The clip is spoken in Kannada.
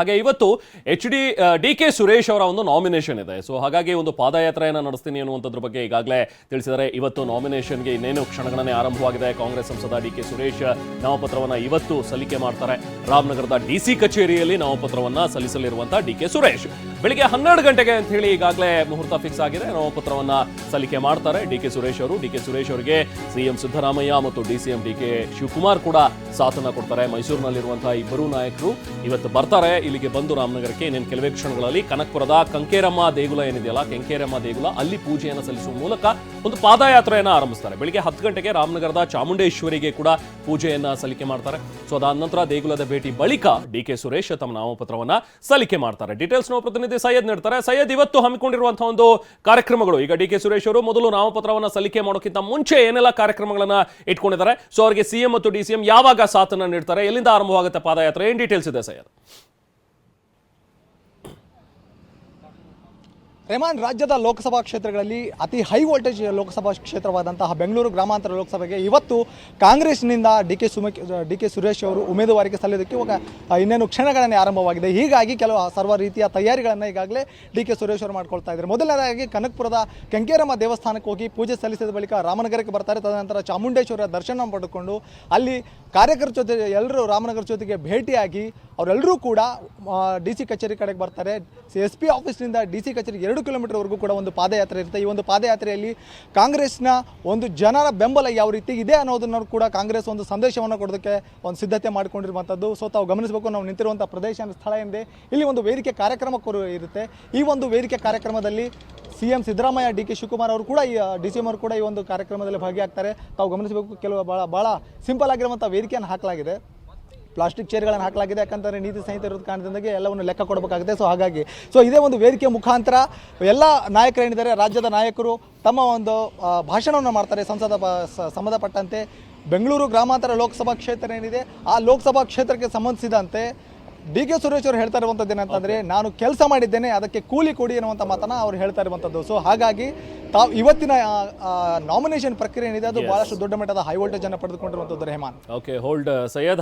ಹಾಗೆ ಇವತ್ತು H D D K Suresh ಅವರ ಒಂದು ನಾಮಿನೇಷನ್ ಇದೆ. ಸೊ ಹಾಗಾಗಿ ಒಂದು ಪಾದಯಾತ್ರೆಯನ್ನು ನಡೆಸ್ತೀನಿ ಅನ್ನುವಂಥದ್ರ ಬಗ್ಗೆ ಈಗಾಗಲೇ ತಿಳಿಸಿದರೆ ಇವತ್ತು ನಾಮಿನೇಷನ್ಗೆ ಇನ್ನೇನು ಕ್ಷಣಗಣನೆ ಆರಂಭವಾಗಿದೆ. ಕಾಂಗ್ರೆಸ್ ಸಂಸದ ಡಿ ಕೆ ಸುರೇಶ್ ನಾಮಪತ್ರವನ್ನ ಇವತ್ತು ಸಲ್ಲಿಕೆ ಮಾಡ್ತಾರೆ. ರಾಮನಗರದ ಡಿ ಸಿ ಕಚೇರಿಯಲ್ಲಿ ನಾಮಪತ್ರವನ್ನ ಸಲ್ಲಿಸಲಿರುವಂಥ ಡಿ ಕೆ ಸುರೇಶ್. ಬೆಳಿಗ್ಗೆ ಹನ್ನೆರಡು ಗಂಟೆಗೆ ಅಂತ ಹೇಳಿ ಈಗಾಗಲೇ ಮುಹೂರ್ತ ಫಿಕ್ಸ್ ಆಗಿದೆ. ನಾಮಪತ್ರವನ್ನ ಸಲ್ಲಿಕೆ ಮಾಡ್ತಾರೆ ಡಿ ಕೆ ಸುರೇಶ್ ಅವರು. ಡಿ ಕೆ ಸುರೇಶ್ ಅವರಿಗೆ ಸಿಎಂ ಸಿದ್ದರಾಮಯ್ಯ ಮತ್ತು D C M D K Shivakumar ಕೂಡ ಸಾಥನ್ನ ಕೊಡ್ತಾರೆ. ಮೈಸೂರಿನಲ್ಲಿರುವಂತಹ ಇಬ್ಬರು ನಾಯಕರು ಇವತ್ತು ಬರ್ತಾರೆ. ಇಲ್ಲಿಗೆ ಬಂದು ರಾಮನಗರಕ್ಕೆ ಇನ್ನೇನು ಕೆಲವೇ ಕ್ಷಣಗಳಲ್ಲಿ ಕನಕಪುರದ ಕಂಕೇರಮ್ಮ ದೇಗುಲ ಏನಿದೆಯಲ್ಲ, ಕೆಂಕೇರಮ್ಮ ದೇಗುಲ, ಅಲ್ಲಿ ಪೂಜೆಯನ್ನು ಸಲ್ಲಿಸುವ ಮೂಲಕ ಒಂದು ಪಾದಯಾತ್ರೆಯನ್ನು ಆರಂಭಿಸ್ತಾರೆ. ಬೆಳಿಗ್ಗೆ ಹತ್ತು ಗಂಟೆಗೆ ರಾಮನಗರದ ಚಾಮುಂಡೇಶ್ವರಿಗೆ ಕೂಡ ಪೂಜೆಯನ್ನು ಸಲ್ಲಿಕೆ ಮಾಡ್ತಾರೆ. ಸೊ, ಅದಾದ ನಂತರ ದೇಗುಲದ ಭೇಟಿ ಬಳಿಕ ಡಿ ಕೆ ಸುರೇಶ್ ತಮ್ಮ ನಾಮಪತ್ರವನ್ನ ಸಲ್ಲಿಕೆ ಮಾಡ್ತಾರೆ. ಡೀಟೇಲ್ಸ್ ನಾವು ಪ್ರತಿನಿಧಿ ಸೈಯದ್ ನೀಡ್ತಾರೆ. ಸೈಯದ್, ಇವತ್ತು ಹಮ್ಮಿಕೊಂಡಿರುವಂತಹ ಒಂದು ಕಾರ್ಯಕ್ರಮಗಳು. ಈಗ ಡಿ ಕೆ ಸುರೇಶ್ ಅವರು ಮೊದಲು ನಾಮಪತ್ರವನ್ನ ಸಲ್ಲಿಕೆ ಮಾಡೋಕ್ಕಿಂತ ಮುಂಚೆ ಏನೆಲ್ಲ ಕಾರ್ಯಕ್ರಮಗಳನ್ನ ಇಟ್ಕೊಂಡಿದ್ದಾರೆ? ಸೊ, ಅವರಿಗೆ ಸಿಎಂ ಮತ್ತು ಡಿ ಸಿಎಂ ಯಾವಾಗ ಸಾಥನ್ನ ನೀಡ್ತಾರೆ? ಎಲ್ಲಿಂದ ಆರಂಭವಾಗುತ್ತೆ ಪಾದಯಾತ್ರೆ? ಏನ್ ಡೀಟೇಲ್ಸ್ ಇದೆ ಸೈಯದ್? ರೆಮಾನ್ ರಾಜ್ಯದ ಲೋಕಸಭಾ ಕ್ಷೇತ್ರಗಳಲ್ಲಿ ಅತಿ ಹೈ ವೋಲ್ಟೇಜ್ ಲೋಕಸಭಾ ಕ್ಷೇತ್ರವಾದಂತಹ ಬೆಂಗಳೂರು ಗ್ರಾಮಾಂತರ ಲೋಕಸಭೆಗೆ ಇವತ್ತು ಕಾಂಗ್ರೆಸ್ನಿಂದ D K Suma D K Suresh ಅವರು ಉಮೇದುವಾರಿಕೆ ಸಲ್ಲೋದಕ್ಕೆ ಇವಾಗ ಇನ್ನೇನು ಕ್ಷಣಗಳನ್ನೇ ಆರಂಭವಾಗಿದೆ. ಹೀಗಾಗಿ ಕೆಲವು ಸರ್ವ ರೀತಿಯ ತಯಾರಿಗಳನ್ನು ಈಗಾಗಲೇ ಡಿ ಕೆ ಸುರೇಶ್ ಅವರು ಮಾಡ್ಕೊಳ್ತಾ ಇದ್ದಾರೆ. ಮೊದಲನೇದಾಗಿ ಕನಕಪುರದ ಕೆಂಕೇರಮ್ಮ ದೇವಸ್ಥಾನಕ್ಕೆ ಹೋಗಿ ಪೂಜೆ ಸಲ್ಲಿಸಿದ ಬಳಿಕ ರಾಮನಗರಕ್ಕೆ ಬರ್ತಾರೆ. ತದನಂತರ ಚಾಮುಂಡೇಶ್ವರ ದರ್ಶನ ಪಡೆದುಕೊಂಡು ಅಲ್ಲಿ ಕಾರ್ಯಕರ್ತರ ಜೊತೆ ಎಲ್ಲರೂ ರಾಮನಗರ ಜೊತೆಗೆ ಭೇಟಿಯಾಗಿ ಅವರೆಲ್ಲರೂ ಕೂಡ ಡಿ ಸಿ ಕಚೇರಿ ಕಡೆಗೆ ಬರ್ತಾರೆ. ಎಸ್ ಪಿ ಆಫೀಸ್ನಿಂದ ಡಿ ಸಿ ಕಚೇರಿಗೆ ಎರಡು ಕಿಲೋಮೀಟರ್ವರೆಗೂ ಕೂಡ ಒಂದು ಪಾದಯಾತ್ರೆ ಇರುತ್ತೆ. ಈ ಒಂದು ಪಾದಯಾತ್ರೆಯಲ್ಲಿ ಕಾಂಗ್ರೆಸ್ನ ಒಂದು ಜನರ ಬೆಂಬಲ ಯಾವ ರೀತಿ ಇದೆ ಅನ್ನೋದನ್ನು ಕೂಡ ಕಾಂಗ್ರೆಸ್ ಒಂದು ಸಂದೇಶವನ್ನು ಕೊಡೋದಕ್ಕೆ ಒಂದು ಸಿದ್ಧತೆ ಮಾಡಿಕೊಂಡಿರುವಂಥದ್ದು. ಸೊ ತಾವು ಗಮನಿಸಬೇಕು, ನಾವು ನಿಂತಿರುವಂಥ ಪ್ರದೇಶ ಸ್ಥಳ ಎಂದೇ. ಇಲ್ಲಿ ಒಂದು ವೇದಿಕೆ ಕಾರ್ಯಕ್ರಮ ಇರುತ್ತೆ. ಈ ಒಂದು ವೇದಿಕೆ ಕಾರ್ಯಕ್ರಮದಲ್ಲಿ C M Siddaramaiah, D K Shivakumar ಅವರು ಕೂಡ ಈ ಡಿ ಸಿ ಎಂ ಅವರು ಕೂಡ ಈ ಒಂದು ಕಾರ್ಯಕ್ರಮದಲ್ಲಿ ಭಾಗಿಯಾಗ್ತಾರೆ. ತಾವು ಗಮನಿಸಬೇಕು, ಕೆಲವು ಭಾಳ ಭಾಳ ಸಿಂಪಲ್ ಆಗಿರುವಂಥ ವೇದಿಕೆಯನ್ನು ಹಾಕಲಾಗಿದೆ. ಪ್ಲಾಸ್ಟಿಕ್ ಚೇರ್ಗಳನ್ನು ಹಾಕಲಾಗಿದೆ. ಯಾಕಂತಂದರೆ ನೀತಿ ಸಂಹಿತೆ ಇರೋದು ಕಾರಣದಿಂದಾಗಿ ಎಲ್ಲವನ್ನು ಲೆಕ್ಕ ಕೊಡಬೇಕಾಗುತ್ತೆ ಸೊ ಹಾಗಾಗಿ ಸೊ ಇದೇ ಒಂದು ವೇದಿಕೆ ಮುಖಾಂತರ ಎಲ್ಲ ನಾಯಕರೇನಿದ್ದಾರೆ ರಾಜ್ಯದ ನಾಯಕರು ತಮ್ಮ ಒಂದು ಭಾಷಣವನ್ನು ಮಾಡ್ತಾರೆ. ಸಂಸದ ಸಂಬಂಧಪಟ್ಟಂತೆ ಬೆಂಗಳೂರು ಗ್ರಾಮಾಂತರ ಲೋಕಸಭಾ ಕ್ಷೇತ್ರ ಏನಿದೆ ಆ ಲೋಕಸಭಾ ಕ್ಷೇತ್ರಕ್ಕೆ ಸಂಬಂಧಿಸಿದಂತೆ ಡಿ ಕೆ ಸುರೇಶ್ ಅವರು ಹೇಳ್ತಾ ಇರುವಂಥದ್ದು ಏನಂತಂದರೆ ನಾನು ಕೆಲಸ ಮಾಡಿದ್ದೇನೆ ಅದಕ್ಕೆ ಕೂಲಿ ಕೊಡಿ ಅನ್ನುವಂಥ ಮಾತನ್ನು ಅವ್ರು ಹೇಳ್ತಾ ಇರುವಂಥದ್ದು ಸೊ ಹಾಗಾಗಿ ತಾವು ಇವತ್ತಿನ ನಾಮಿನೇಷನ್ ಪ್ರಕ್ರಿಯೆ ಏನಿದೆ ಅದು ಬಹಳಷ್ಟು ದೊಡ್ಡ ಮಟ್ಟದ ಹೈ ವೋಲ್ಟೇಜ್ ಅನ್ನು ಪಡೆದುಕೊಂಡಿರುವಂಥದ್ದು ರೆಹಮಾನ್. Okay hold Syed